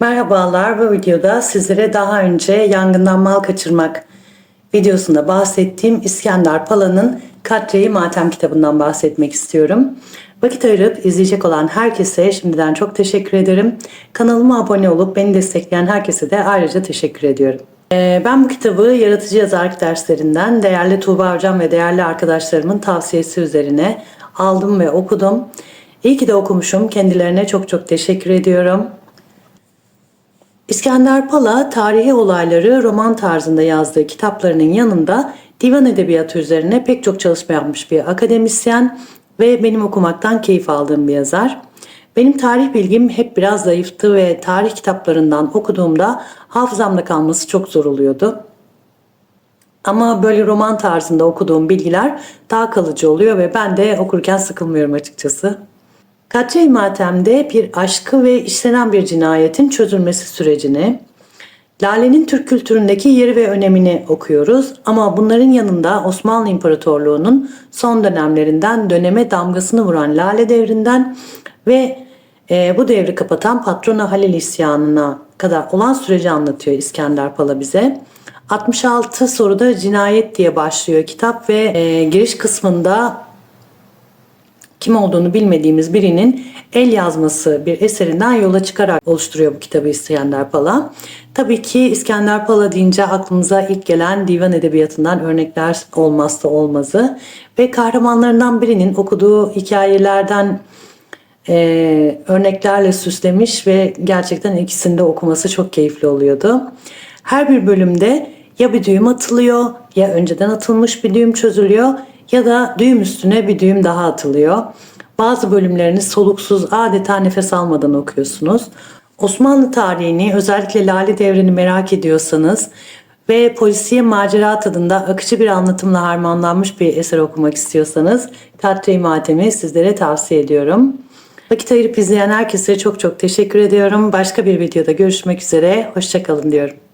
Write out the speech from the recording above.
Merhabalar bu videoda sizlere daha önce yangından mal kaçırmak videosunda bahsettiğim İskender Pala'nın Katre'yi Matem kitabından bahsetmek istiyorum. Vakit ayırıp izleyecek olan herkese şimdiden çok teşekkür ederim. Kanalıma abone olup beni destekleyen herkese de ayrıca teşekkür ediyorum. Ee, Ben bu kitabı yaratıcı yazarlık derslerinden değerli Tuğba Hocam ve değerli arkadaşlarımın tavsiyesi üzerine aldım ve okudum. İyi ki de okumuşum. Kendilerine çok çok teşekkür ediyorum. İskender Pala tarihi olayları roman tarzında yazdığı kitaplarının yanında divan edebiyatı üzerine pek çok çalışma yapmış bir akademisyen ve benim okumaktan keyif aldığım bir yazar. Benim tarih bilgim hep biraz zayıftı ve tarih kitaplarından okuduğumda hafızamda kalması çok zor oluyordu. Ama böyle roman tarzında okuduğum bilgiler daha kalıcı oluyor ve ben de okurken sıkılmıyorum açıkçası. Katri Matem'de bir aşkı ve işlenen bir cinayetin çözülmesi sürecini, Lale'nin Türk kültüründeki yeri ve önemini okuyoruz ama bunların yanında Osmanlı İmparatorluğu'nun son dönemlerinden döneme damgasını vuran Lale devrinden ve e, bu devri kapatan Patrona Halil isyanına kadar olan süreci anlatıyor İskender Pala bize. 66 soruda cinayet diye başlıyor kitap ve e, giriş kısmında kim olduğunu bilmediğimiz birinin el yazması bir eserinden yola çıkarak oluşturuyor bu kitabı İskender Pala. Tabii ki İskender Pala deyince aklımıza ilk gelen divan edebiyatından örnekler olmazsa olmazı ve kahramanlarından birinin okuduğu hikayelerden e, örneklerle süslemiş ve gerçekten ikisini de okuması çok keyifli oluyordu. Her bir bölümde ya bir düğüm atılıyor ya önceden atılmış bir düğüm çözülüyor ya da düğüm üstüne bir düğüm daha atılıyor. Bazı bölümlerini soluksuz adeta nefes almadan okuyorsunuz. Osmanlı tarihini özellikle Lale Devri'ni merak ediyorsanız ve polisiye macera tadında akıcı bir anlatımla harmanlanmış bir eser okumak istiyorsanız Katre-i Matem'i sizlere tavsiye ediyorum. Vakit ayırıp izleyen herkese çok çok teşekkür ediyorum. Başka bir videoda görüşmek üzere. Hoşçakalın diyorum.